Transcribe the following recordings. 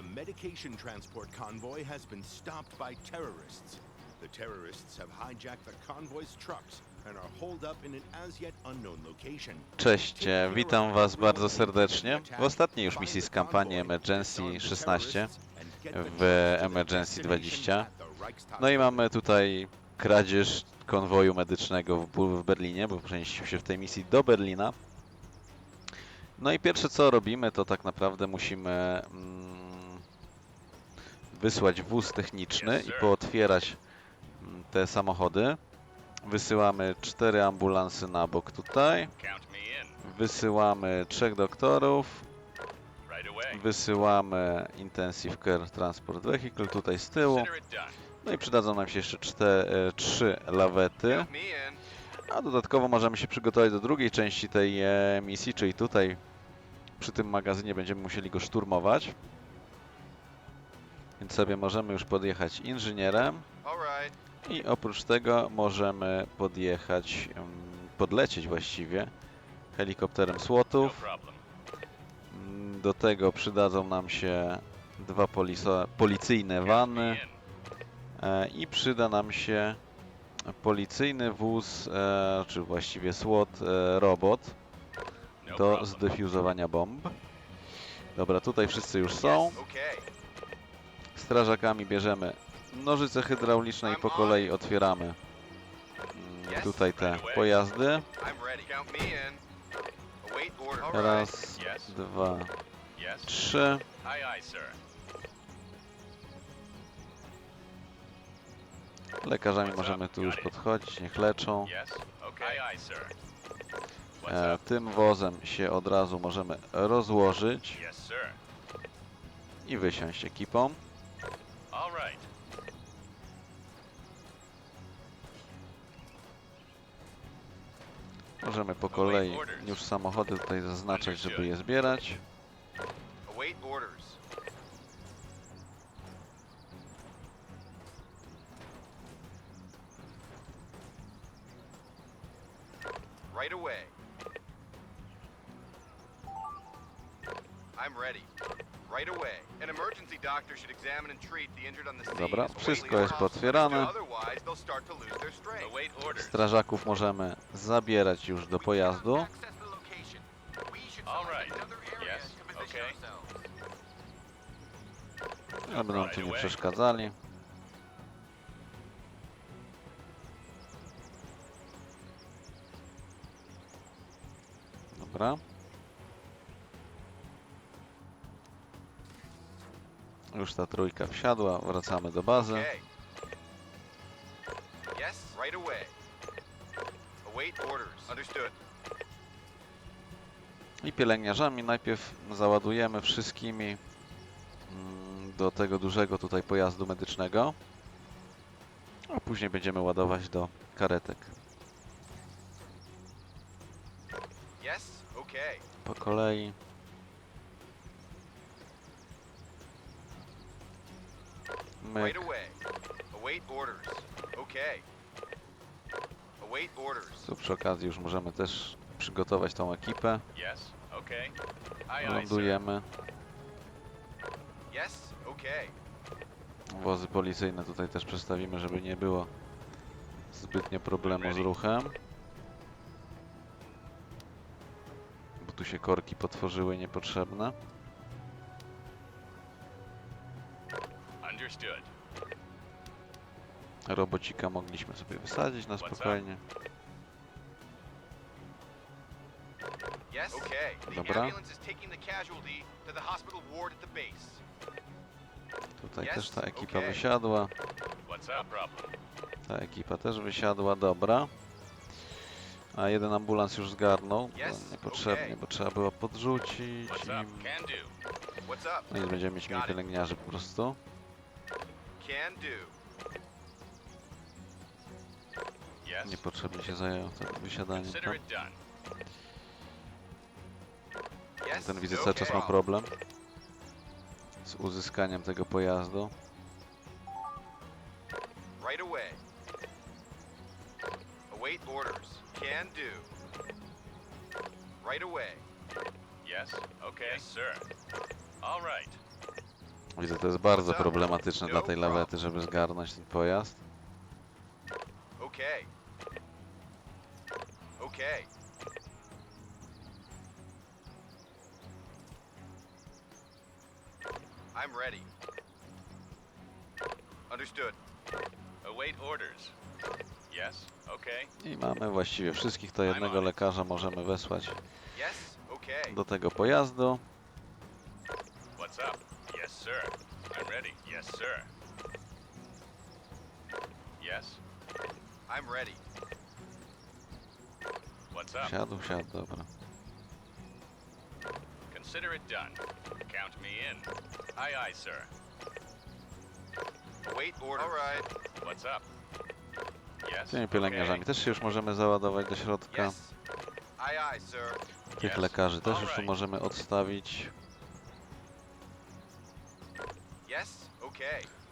The medication transport convoy has been stopped by terrorists. The terrorists have hijacked the convoy's trucks and are holed up in an as yet unknown location. Cześć, e, witam was bardzo serdecznie w ostatniej już misji z kampanii Emergency 16 w Emergency 20. No i mamy tutaj kradzież konwoju medycznego w, w Berlinie, bo przenieśliśmy się w tej misji do Berlina. No i pierwsze co robimy, to tak naprawdę musimy mm, wysłać wóz techniczny i pootwierać mm, te samochody. Wysyłamy cztery ambulansy na bok tutaj. Wysyłamy trzech doktorów. Wysyłamy Intensive Care Transport Vehicle tutaj z tyłu. No i przydadzą nam się jeszcze czte, e, trzy lawety. A dodatkowo możemy się przygotować do drugiej części tej e, misji, czyli tutaj przy tym magazynie będziemy musieli go szturmować. Więc sobie możemy już podjechać inżynierem. I oprócz tego możemy podjechać, em, podlecieć właściwie helikopterem No problem. Mm, Do tego przydadzą nam się dwa policyjne wany e, i przyda nam się policyjny wóz, e, czy właściwie SWAT e, robot No do zdefuzowania bomb. Dobra, tutaj wszyscy już są. Strażakami bierzemy nożyce hydrauliczne i po kolei otwieramy mm, tutaj te pojazdy. Raz, dwa, trzy. Lekarzami możemy tu już podchodzić, niech leczą. E, tym wozem się od razu możemy rozłożyć i wysiąść ekipą. All right. Możemy po kolei już samochody tutaj zaznaczać, żeby je zbierać. Await orders. Their strength. Await orders. Strażaków możemy zabierać już do pojazdu. Aby nam tu nie przeszkadzali. Dobra. Już ta trójka wsiadła, wracamy do bazy. Okay. Yes, right away. Await orders. Understood. I pielęgniarzami najpierw załadujemy wszystkimi mm, do tego dużego tutaj pojazdu medycznego. A później będziemy ładować do karetek. Yes, okay. Po kolei. Myk. Right away. Await orders. Okay. Await orders. Tu przy okazji już możemy też przygotować tą ekipę. Yes, okay. Aye, Lądujemy. Yes, okay. Wozy policyjne tutaj też przestawimy, żeby nie było zbytnio problemu z ruchem. Bo tu się korki potworzyły niepotrzebne. Understood. Robocika mogliśmy sobie wysadzić na spokojnie. Yes, okay. The Dobra. ambulance is taking the casualty to the hospital ward at the base. Tutaj Yes, też ta ekipa wysiadła. What's up? problem? Ta ekipa też wysiadła, dobra. A jeden ambulans już zgarnął. Yes, Niepotrzebnie, bo trzeba było podrzucić What's up? im. Can do. What's up? No i będziemy mieć mniej pielęgniarzy po prostu. Can do. Yes. Niepotrzebnie się zajął tym wysiadaniem. Consider it done. Yes, Ten widzę cały czas ma problem z uzyskaniem tego pojazdu. Right away. Await orders. Can do. Right away. Yes, okay. Yes, sir. All right. Widzę, to jest bardzo problematyczne dla tej lawety, żeby zgarnąć ten pojazd. Okay. Okay. I'm ready. Understood. Await orders. Yes, okay. I mamy właściwie wszystkich, to jednego lekarza możemy wesłać Yes, okay. do tego pojazdu. What's up? Yes, sir. I'm ready. Yes, sir. Yes, I'm ready. what's up? Siadł, siadł, dobra. Consider it done. Count me in. Aye, aye, sir. Await orders. All right. What's up? Yes, Tymi pielęgniarzami też się już możemy załadować do środka. Yes. Aye, aye, sir. Tych Yes. lekarzy też już tu możemy odstawić.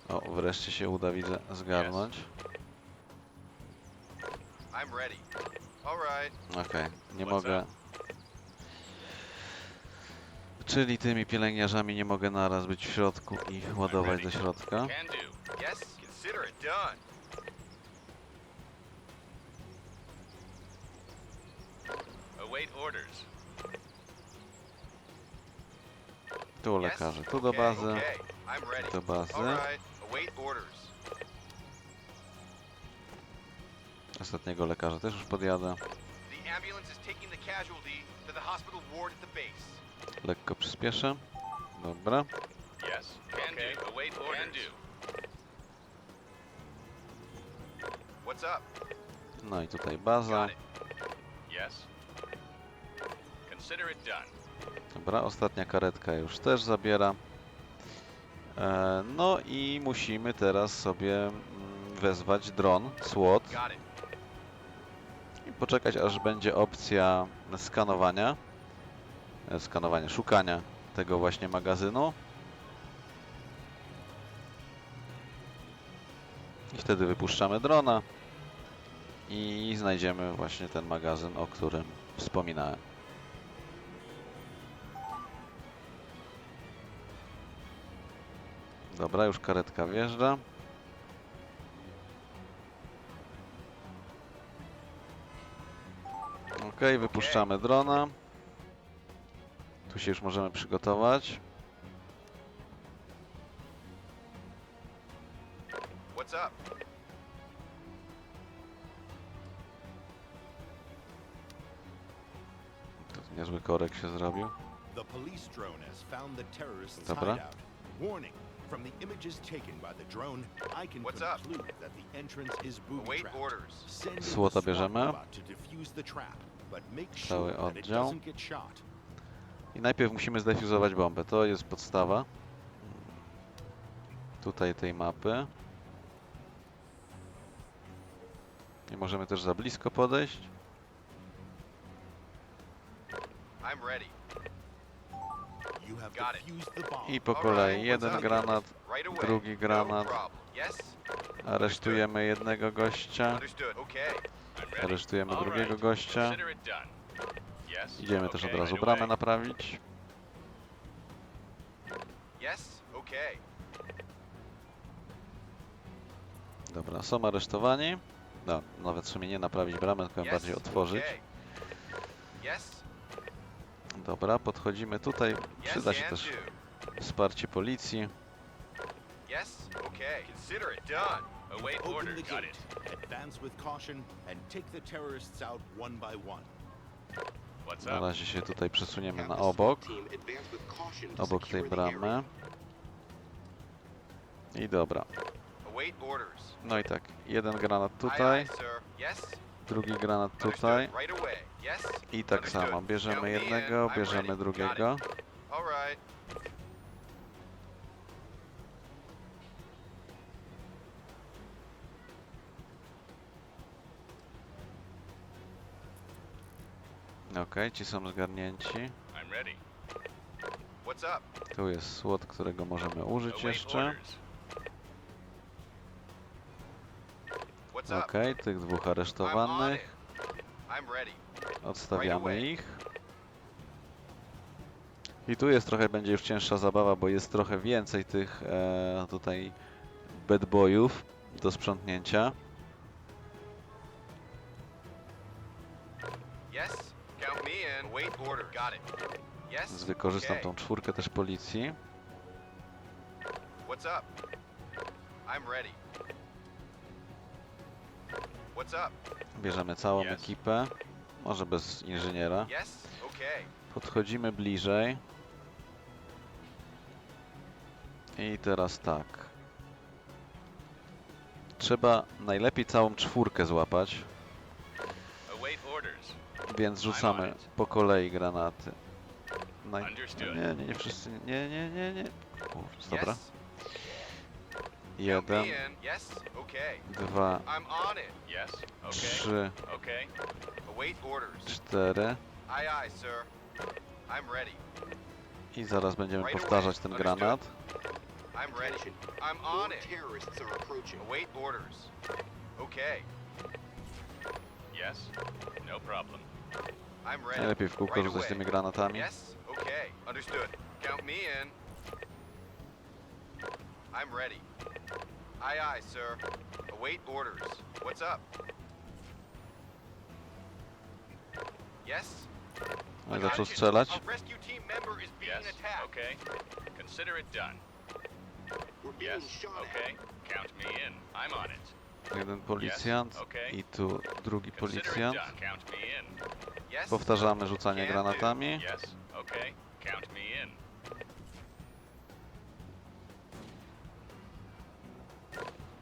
O, wreszcie się uda, widzę, zgarnąć. Okej, nie What's mogę... Czyli tymi pielęgniarzami nie mogę naraz być w środku i ładować do środka. Tu lekarze, tu do okay, bazy, Okay. Do bazy. Ostatniego lekarza też już podjadę. Lekko przyspieszę. Dobra. Yes, can do. Await orders. Can do. What's up? No i tutaj baza. Got it. Yes. Consider it done. Dobra, ostatnia karetka już też zabiera. E, no i musimy teraz sobie mm, wezwać dron, SWAT i poczekać aż będzie opcja skanowania, e, skanowania, szukania tego właśnie magazynu. I wtedy wypuszczamy drona i znajdziemy właśnie ten magazyn, o którym wspominałem. Dobra, już karetka wjeżdża. Ok, wypuszczamy drona. Tu się już możemy przygotować. Tu niezły korek się zrobił. Dobra. From the images taken by the drone, I can What's up? conclude that the entrance is booby Await trapped. orders. Send in the Słota SWAT bierzemy. robot to defuse the trap, but make Cały sure that it oddział. doesn't get shot. I najpierw musimy zdefuzować bombę. To jest podstawa. Tutaj tej mapy. Nie możemy też za blisko podejść. I'm ready. You have Got it. defused the bomb. I po kolei jeden granat, drugi No granat. Aresztujemy jednego gościa. Aresztujemy drugiego gościa. Idziemy też od razu bramę naprawić. Dobra, są aresztowani. No, nawet w sumie nie naprawić bramę, tylko ją bardziej otworzyć. Yes. Dobra, podchodzimy tutaj. Przyda się też wsparcie policji. Yes. Okay. Consider it done. Await Open order. the Got gate, it. advance with caution, and take the terrorists out one by one. What's Na razie się tutaj przesuniemy na obok. Obok tej bramy. I dobra. No i tak, jeden granat tutaj. Drugi granat tutaj. I tak samo, bierzemy jednego, bierzemy drugiego. Okej, ci są zgarnięci. Tu jest słod, którego możemy użyć jeszcze. Okej, tych dwóch aresztowanych. Odstawiamy ich. I tu jest trochę, będzie już cięższa zabawa, bo jest trochę więcej tych e, tutaj bad boyów do sprzątnięcia. Wykorzystam tą czwórkę też policji. What's up? I'm ready. Bierzemy całą ekipę. Może bez inżyniera. Podchodzimy bliżej. I teraz tak. Trzeba najlepiej całą czwórkę złapać, więc rzucamy po kolei granaty. Naj... Nie, nie, nie wszyscy. Nie, nie, nie, nie. Ups, dobra. Jeden, dwa, trzy, Okay. Await orders. cztery. I zaraz będziemy powtarzać ten granat. I'm ready. I'm on it. terrorists are approaching. Await orders. Okay. Yes. No problem. I'm ready. Najlepiej w kółko rzucać tymi granatami. Yes? Okay. Understood. Count me in. I'm ready. Aye, aye, sir. Await orders. What's up? Yes? No i Got zaczął strzelać. A rescue team member is being Yes. attacked. Okay. Consider it done. We're being Yes. shot at. Okay. Count me in. I'm on it. Jeden policjant okay. i tu drugi Consider it policjant. done. Count me in. Yes? Powtarzamy rzucanie granatami. Yes. Okay. Count me in.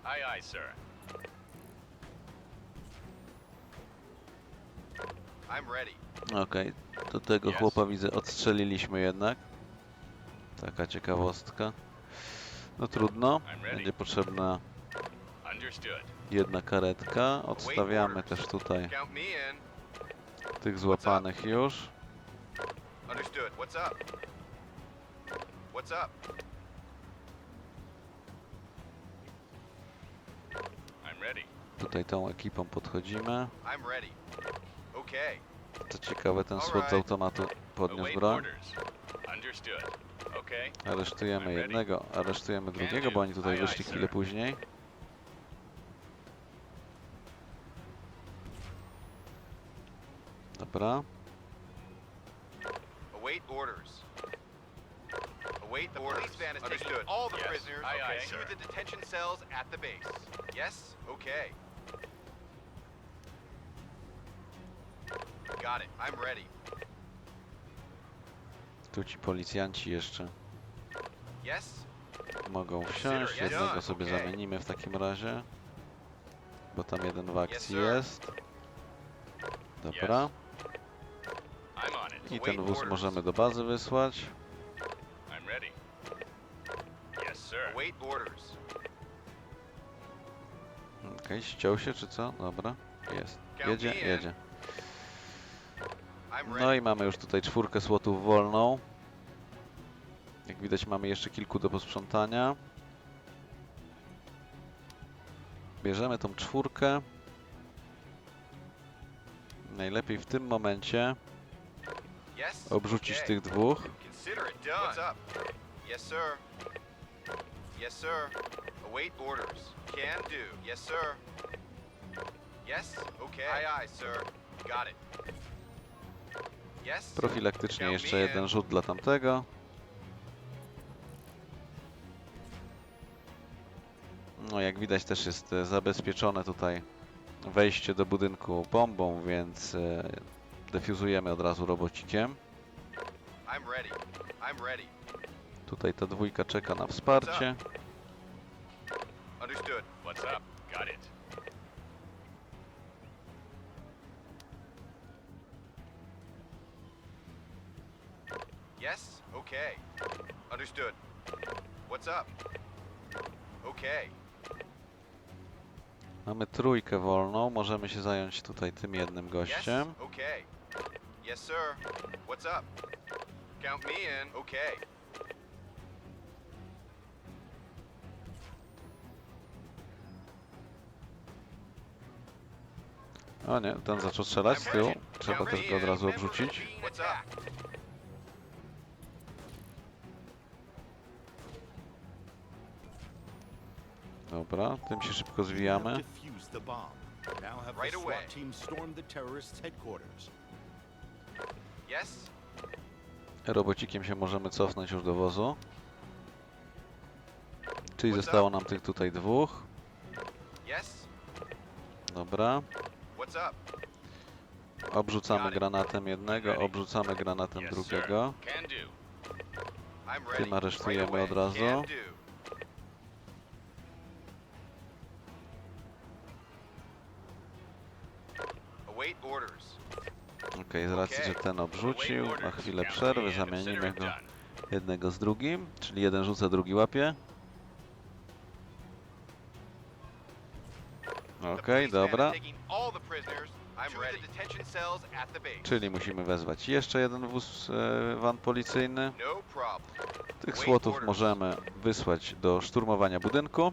Aye, aye, sir. I'm ready. Okej, do tego Yes. chłopa widzę odstrzeliliśmy jednak. Taka ciekawostka. No trudno, I'm ready. będzie potrzebna Understood. jedna karetka. Odstawiamy też tutaj Count me in. tych złapanych już. Understood. What's up? What's up? Tutaj tą ekipą podchodzimy. Co ciekawe, ten słod z automatu podniósł broń. Aresztujemy jednego, aresztujemy drugiego, bo oni tutaj wyszli chwilę później. Dobra. Await orders. Await the orders. police van is taking all the Yes. prisoners Aye, aye, to sir. the detention cells at the base. Yes? Okay. Got it. I'm ready. Tu ci policjanci jeszcze Yes? mogą wsiąść. Yes, Jednego sobie Okay. zamienimy w takim razie. Bo tam jeden w akcji sir. jest. Dobra. I'm on it. I ten wóz orders. możemy do bazy wysłać. Sir. Await orders. Okej, ściął się czy co? Dobra. Jest. Jedzie, jedzie. I'm No ready. i mamy już tutaj czwórkę słotów wolną. Jak widać mamy jeszcze kilku do posprzątania. Bierzemy tą czwórkę. Najlepiej w tym momencie Yes? obrzucić Okay. tych dwóch. Consider it done. What's up? Yes, sir. Yes, sir. Await orders. Can do. Yes, sir. Yes? Okay. Aye, aye, sir. Got it. Yes? Profilaktycznie jeszcze jeden rzut dla tamtego. No jak widać też jest e, zabezpieczone tutaj wejście do budynku bombą, więc e, defuzujemy od razu robocikiem. I'm ready. I'm ready. Tutaj ta dwójka czeka na wsparcie. Yes? Okay. Understood. What's up? Okay. Mamy trójkę wolną, możemy się zająć tutaj tym jednym Yes? gościem. Okay. Yes, sir. What's up? Count me in. Okay. O nie, ten zaczął strzelać z tyłu. Trzeba też go od razu obrzucić. Dobra, tym się szybko zwijamy. Robocikiem się możemy cofnąć już do wozu. Czyli zostało nam tych tutaj dwóch. Dobra. Obrzucamy granatem jednego, obrzucamy granatem drugiego. Tym aresztujemy od razu. Okej, z racji, że ten obrzucił, na chwilę przerwy, zamienimy go jednego z drugim, czyli jeden rzuca, drugi łapie. The base. Czyli musimy wezwać jeszcze jeden wóz e, van policyjny. No. Tych słotów możemy wysłać do szturmowania budynku,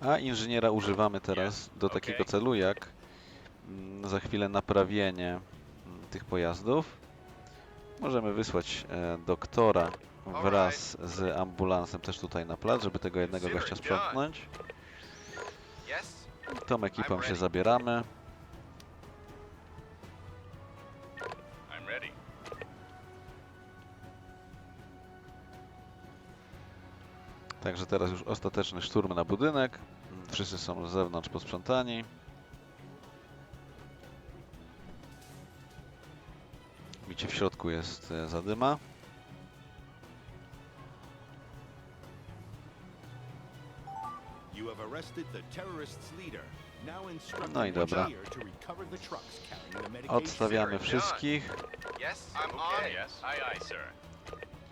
a inżyniera używamy teraz do okej. takiego celu jak mm, za chwilę naprawienie mm, tych pojazdów. Możemy wysłać e, doktora wraz z ambulansem też tutaj na plac, żeby tego jednego gościa sprzątnąć. Tą ekipą się zabieramy. Także teraz już ostateczny szturm na budynek. Wszyscy są z zewnątrz posprzątani. Widzicie, w środku jest e, zadyma. No i the dobra. engineer to recover the trucks carrying the medication. Odstawiamy wszystkich, Yes? I'm okay. on. Yes. Aye, aye, sir.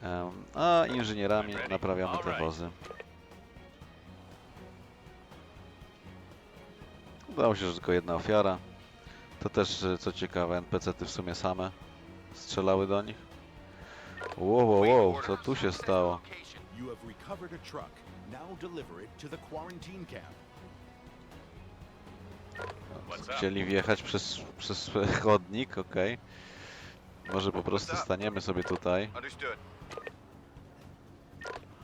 em, a inżynierami naprawiamy te wozy. Udało się, że tylko jedna ofiara. To też, e, co ciekawe, NPC-ty w sumie same strzelały do nich. Wow, wow, wow, co tu się stało? You have recovered a truck. Now deliver it to the quarantine camp. What's up? Chcieli wjechać przez, przez chodnik, okej. Może po prostu up? staniemy sobie tutaj. Understood.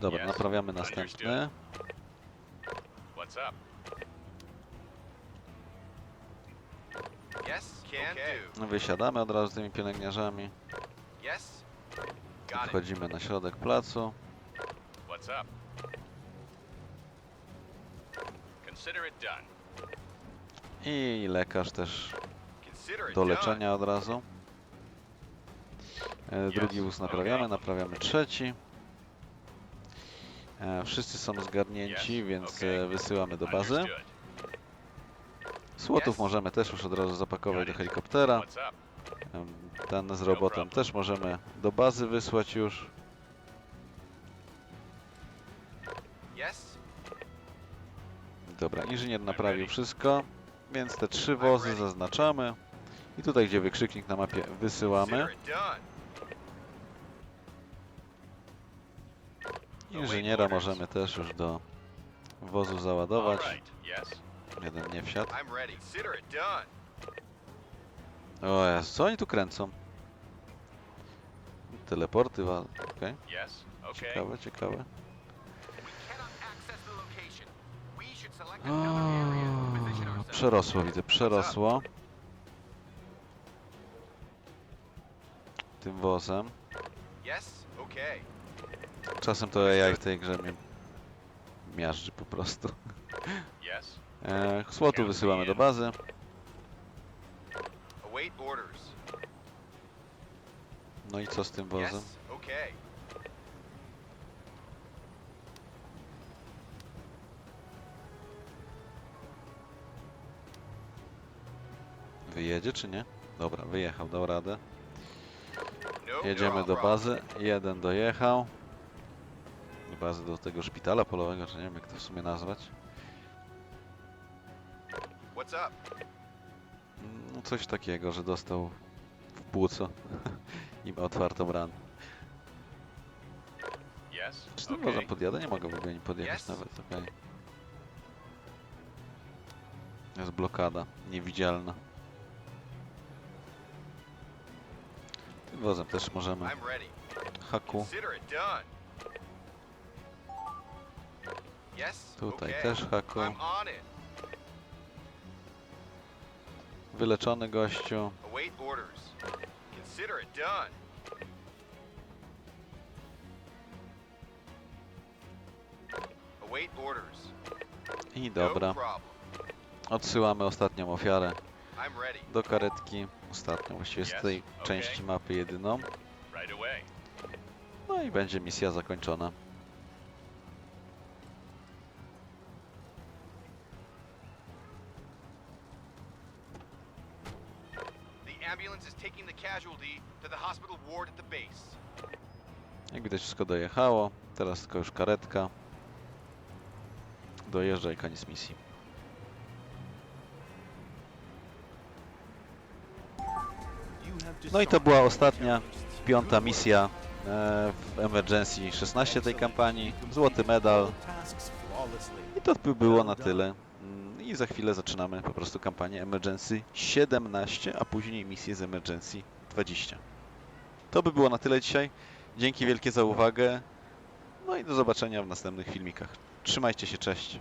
Dobra, Yes, naprawiamy następny. What's up? Yes? Can do. Wysiadamy od razu z tymi pielęgniarzami. Yes? Got it. Wchodzimy na środek placu. What's up? Consider it done. I lekarz też Consider it do done. leczenia od razu. E, Drugi Yes, wóz naprawiamy, okay. naprawiamy trzeci. E, Wszyscy są zgarnięci, Yes, więc okay. e, wysyłamy do bazy. Understood. Słotów Yes. możemy też już od razu zapakować do helikoptera. What's up? Em, Ten z robotem problem. też możemy do bazy wysłać już. Dobra, inżynier naprawił wszystko, więc te trzy wozy zaznaczamy. I tutaj, gdzie wykrzyknik na mapie wysyłamy. Inżyniera możemy też już do wozu załadować. Jeden nie wsiadł. O Jezu, co oni tu kręcą? Teleporty, wa- okej. Okay. Ciekawe, ciekawe. O, przerosło, widzę, przerosło. Tym wozem. Czasem to AI w tej grze mnie miażdży po prostu. E, Słotu wysyłamy do bazy. No i co z tym wozem? Wyjedzie czy nie? Dobra, wyjechał, dał radę. Jedziemy do bazy. Jeden dojechał. Do bazy do tego szpitala polowego, czy nie wiem jak to w sumie nazwać. No coś takiego, że dostał w płuco i ma otwartą ranę. Czy tym Okay. podjadę? Nie mogę w ogóle nim podjechać Yes. nawet, okej. Jest blokada, niewidzialna. Wozem też możemy I'm ready. haku. Consider it done. Yes? Tutaj okay. też haku. I'm on it. Wyleczony gościu. Await orders. Consider it done. Await orders. I No dobra. problem. Odsyłamy ostatnią ofiarę I'm ready. do karetki. Ostatnią, właściwie z tej okay. części mapy jedyną. No i będzie misja zakończona. Jak widać wszystko dojechało. Teraz tylko już karetka. Dojeżdża i koniec misji. No i to była ostatnia, piąta misja e, w Emergency 16 tej kampanii. Złoty medal. I to by było na tyle. Mm, I za chwilę zaczynamy po prostu kampanię Emergency 17, a później misję z Emergency 20. To by było na tyle dzisiaj. Dzięki wielkie za uwagę. No i do zobaczenia w następnych filmikach. Trzymajcie się, cześć.